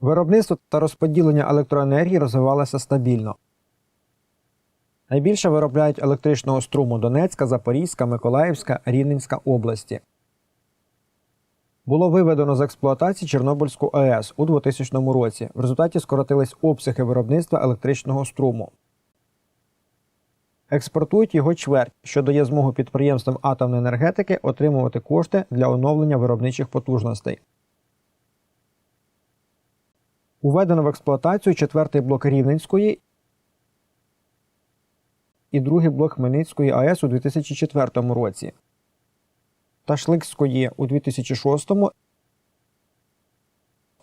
Виробництво та розподілення електроенергії розвивалося стабільно. Найбільше виробляють електричного струму Донецька, Запорізька, Миколаївська, Рівненська області. Було виведено з експлуатації Чорнобильську АЕС у 2000 році. В результаті скоротились обсяги виробництва електричного струму. Експортують його чверть, що дає змогу підприємствам атомної енергетики отримувати кошти для оновлення виробничих потужностей. Уведено в експлуатацію четвертий блок Рівненської і другий блок Хмельницької АЕС у 2004 році, Ташликської у 2006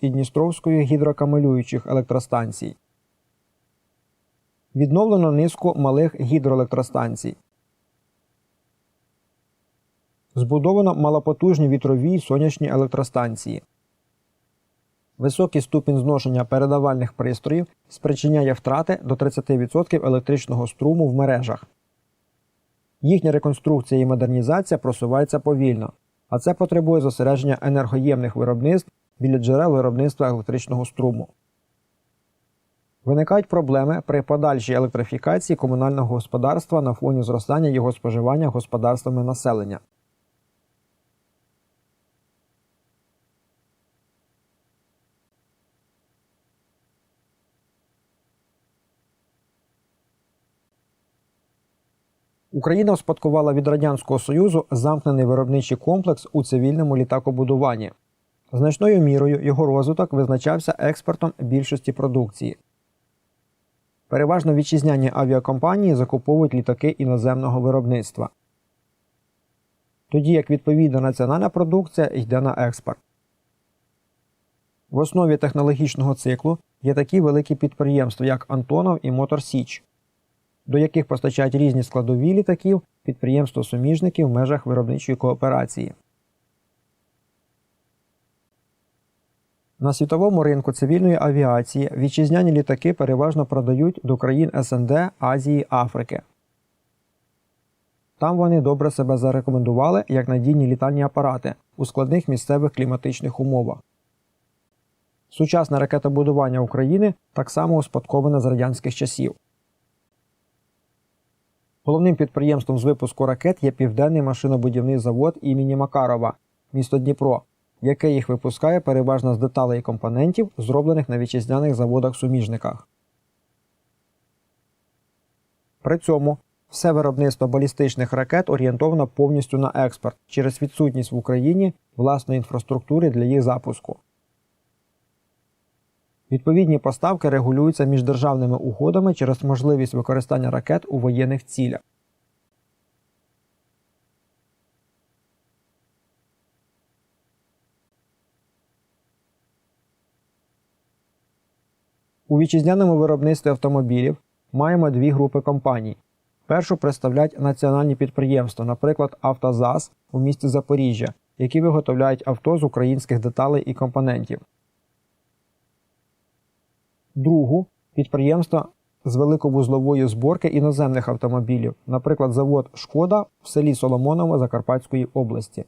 і Дністровської гідрокамелюючих електростанцій. Відновлено низку малих гідроелектростанцій. Збудовано малопотужні вітрові й сонячні електростанції. Високий ступінь зношення передавальних пристроїв спричиняє втрати до 30% електричного струму в мережах. Їхня реконструкція і модернізація просувається повільно, а це потребує зосередження енергоємних виробництв біля джерел виробництва електричного струму. Виникають проблеми при подальшій електрифікації комунального господарства на фоні зростання його споживання господарствами населення. Україна успадкувала від Радянського Союзу замкнений виробничий комплекс у цивільному літакобудуванні. Значною мірою його розвиток визначався експортом більшості продукції. Переважно вітчизняні авіакомпанії закуповують літаки іноземного виробництва. Тоді як відповідна національна продукція йде на експорт. В основі технологічного циклу є такі великі підприємства, як Антонов і Мотор Січ, до яких постачають різні складові літаків підприємства суміжників в межах виробничої кооперації. На світовому ринку цивільної авіації вітчизняні літаки переважно продають до країн СНД, Азії, Африки. Там вони добре себе зарекомендували як надійні літальні апарати у складних місцевих кліматичних умовах. Сучасне ракетобудування України так само успадковане з радянських часів. Головним підприємством з випуску ракет є Південний машинобудівний завод імені Макарова, місто Дніпро, яке їх випускає переважно з деталей і компонентів, зроблених на вітчизняних заводах-суміжниках. При цьому все виробництво балістичних ракет орієнтовано повністю на експорт через відсутність в Україні власної інфраструктури для їх запуску. Відповідні поставки регулюються міждержавними угодами через можливість використання ракет у воєнних цілях. У вітчизняному виробництві автомобілів маємо дві групи компаній. Першу представляють національні підприємства, наприклад, Автозас у місті Запоріжжя, які виготовляють авто з українських деталей і компонентів. Другу підприємства з великовузлової зборки іноземних автомобілів, наприклад, завод Шкода в селі Соломоново Закарпатської області.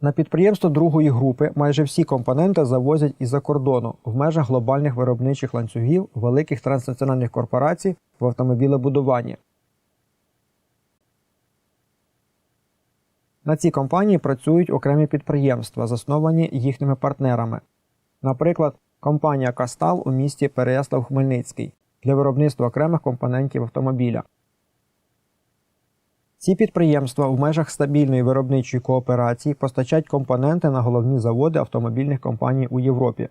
На підприємство другої групи майже всі компоненти завозять із-за кордону в межах глобальних виробничих ланцюгів великих транснаціональних корпорацій в автомобілебудуванні. На ці компанії працюють окремі підприємства, засновані їхніми партнерами. Наприклад, компанія Кастал у місті Переяслав-Хмельницький для виробництва окремих компонентів автомобіля. Ці підприємства в межах стабільної виробничої кооперації постачають компоненти на головні заводи автомобільних компаній у Європі.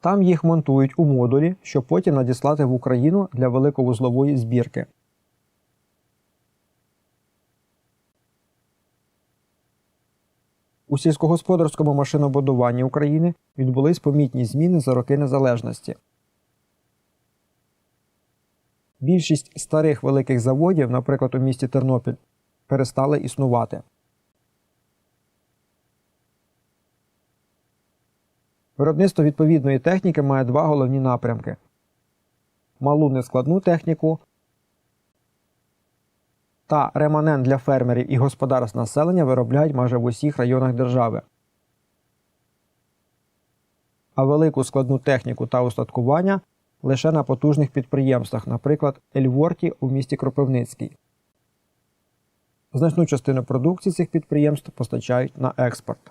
Там їх монтують у модулі, щоб потім надіслати в Україну для великовузлової збірки. У сільськогосподарському машинобудуванні України відбулись помітні зміни за роки незалежності. Більшість старих великих заводів, наприклад, у місті Тернопіль, перестали існувати. Виробництво відповідної техніки має два головні напрямки: малу нескладну техніку та реманент для фермерів і господарств населення виробляють майже в усіх районах держави. А велику складну техніку та устаткування лише на потужних підприємствах, наприклад, Ельворті у місті Кропивницький. Значну частину продукції цих підприємств постачають на експорт.